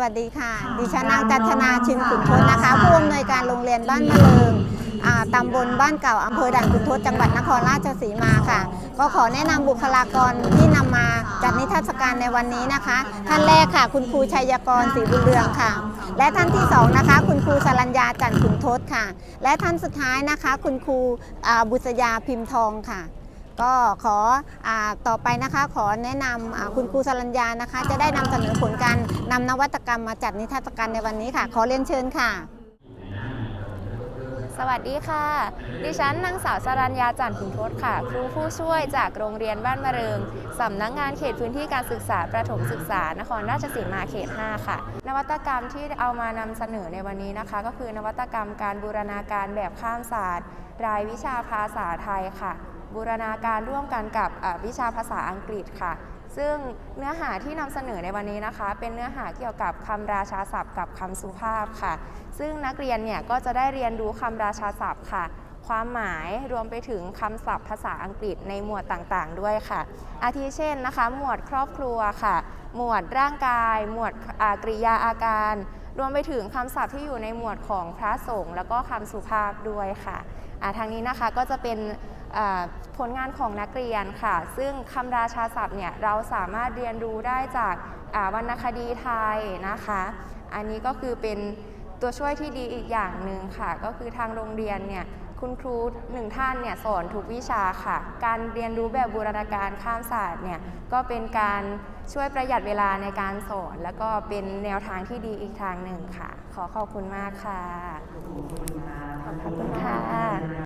วัสดีค่ะ ดิฉันนางจันทนาชินขุนทศนะคะ ผู้อำนวยการโรงเรียนบ้านมะเริงอ่าตำบลบ้านเก่าอำเภอด่านขุนทศจังหวัดนครราชสีมาค่ะ ก็ขอแนะนำบุคลากรที่นำมาจัดนิทรรศการในวันนี้นะคะ ท่านแรกค่ะ คุณครูชัยกรศรีบุญเรืองค่ะ และท่านที่สองนะคะ คุณครูสรัญญาจันทร์ขุนทศค่ะ และท่านสุดท้ายนะคะ คุณครูอ่าบุษยาพิมพ์ทองค่ะ ก็ขออต่อไปนะคะขอแนะนำคุณครูสรัญญานะคะ จะได้นำเสนอผลการนำนวัตกรรมมาจัดนิทรรศการในวันนี้ค่ะ ขอเรียนเชิญค่ะ สวัสดีค่ะ ดิฉันนางสาวสรัญญาจันทร์ขุนทศค่ะ ครูผู้ช่วยจากโรงเรียนบ้านมะเริงสำนักงานเขตพื้นที่การศึกษาประถมศึกษานครราชสีมาเขต 5 ค่ะ นวัตกรรมที่เอามานำเสนอในวันนี้นะคะ ก็คือนวัตกรรมการบูรณาการแบบข้ามศาสตร์ รายวิชาภาษาไทยค่ะ บูรณาการร่วมกันกับวิชาภาษาอังกฤษค่ะ ซึ่งเนื้อหาที่นำเสนอในวันนี้นะคะ เป็นเนื้อหาเกี่ยวกับคำราชาศัพท์ กับคำสุภาพค่ะ ซึ่งนักเรียนเนี่ยก็จะได้เรียนรู้คำราชาศัพท์ค่ะ ความหมายรวมไปถึงคำศัพท์ภาษาอังกฤษในหมวดต่างๆ ด้วยค่ะ อาทิเช่นนะคะ หมวดครอบครัวค่ะ หมวดร่างกาย หมวดกริยาอาการ รวมไปถึงคำศัพท์ที่อยู่ในหมวดของพระสงฆ์แล้วก็คำสุภาพด้วยค่ะทางนี้นะคะก็จะเป็น ผลงานของนักเรียนค่ะ ซึ่งคำราชาศัพท์เนี่ยเราสามารถเรียนรู้ได้จากอ่าวรรณคดีไทยนะคะ อันนี้ก็คือเป็นตัวช่วยที่ดีอีกอย่างหนึ่งค่ะ ก็คือทางโรงเรียนเนี่ยคุณครูหนึ่งท่านเนี่ยสอนทุกวิชาค่ะ การเรียนรู้แบบบูรณาการข้ามศาสตร์เนี่ยก็เป็นการช่วยประหยัดเวลาในการสอน แล้วก็เป็นแนวทางที่ดีอีกทางหนึ่งค่ะ ขอขอบคุณมากค่ะขอบพระคุณ